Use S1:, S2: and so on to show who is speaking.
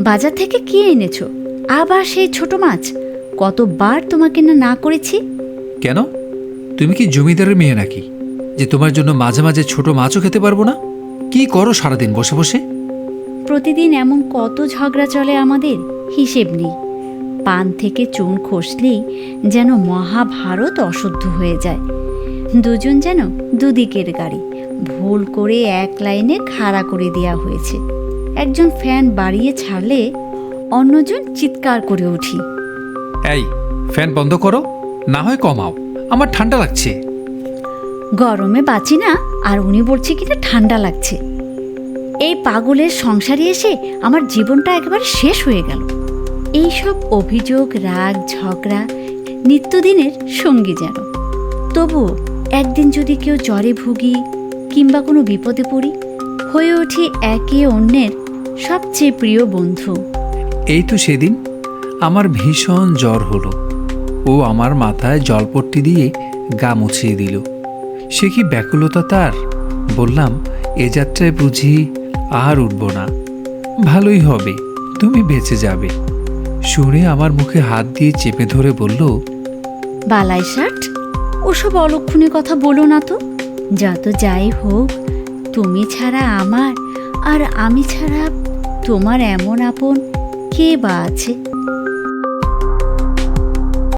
S1: বাজার থেকে কি এনেছো? আবার সেই ছোট মাছ। কতবার তোমাকে না না করেছি?
S2: কেন? তুমি কি জমিদারের মেয়ে নাকি? যে তোমার জন্য মাঝে মাঝে ছোট মাছও খেতে পারব না? কি করো সারাদিন বসে বসে?
S1: প্রতিদিন এমন কত ঝগড়া চলে আমাদের? হিসেব নেই। পান থেকে চুন খসলেই যেন মহাভারত অশুদ্ধ হয়ে যায়। দুজন যেন দুদিকের গাড়ি। ভুল করে এক লাইনে খাড়া করে দেওয়া হয়েছে। একজন ফ্যান বাড়িয়ে ছাড়লে অন্যজন চিৎকার করে উঠি
S2: এই ফ্যান বন্ধ করো না হয় কমাও আমার ঠান্ডা লাগছে।
S1: গরমে বাঁচি না আর উনি বলছে কিনা ঠান্ডা লাগছে। এই পাগলের সংসারে এসে আমার জীবনটা একেবারে শেষ হয়ে গেল। এইসব অভিযোগ রাগ ঝগড়া নিত্যদিনের সঙ্গী যেন। তবু একদিন যদি কেউ জ্বরে ভুগি কিংবা কোনো বিপদে পড়ি হয়ে উঠি একে অন্যের সবচেয়ে প্রিয় বন্ধু।
S2: এই তো সেদিন আমার ভীষণ জ্বর হলো। ও আমার মাথায় জলপট্টি দিয়ে গা মুছিয়ে দিল। সে কি ব্যাকুলতা তার? বললাম এ যাত্রায় বুঝি আর উঠব না। ভালোই হবে তুমি বেঁচে যাবে। শুনে আমার মুখে হাত দিয়ে চেপে ধরে বলল
S1: বালাই শার্ট ওসব অলক্ষণে কথা বলো না তো। যত যাই হোক তুমি ছাড়া আমার আর আমি ছাড়া তোমার এমন আপন কে বা আছে?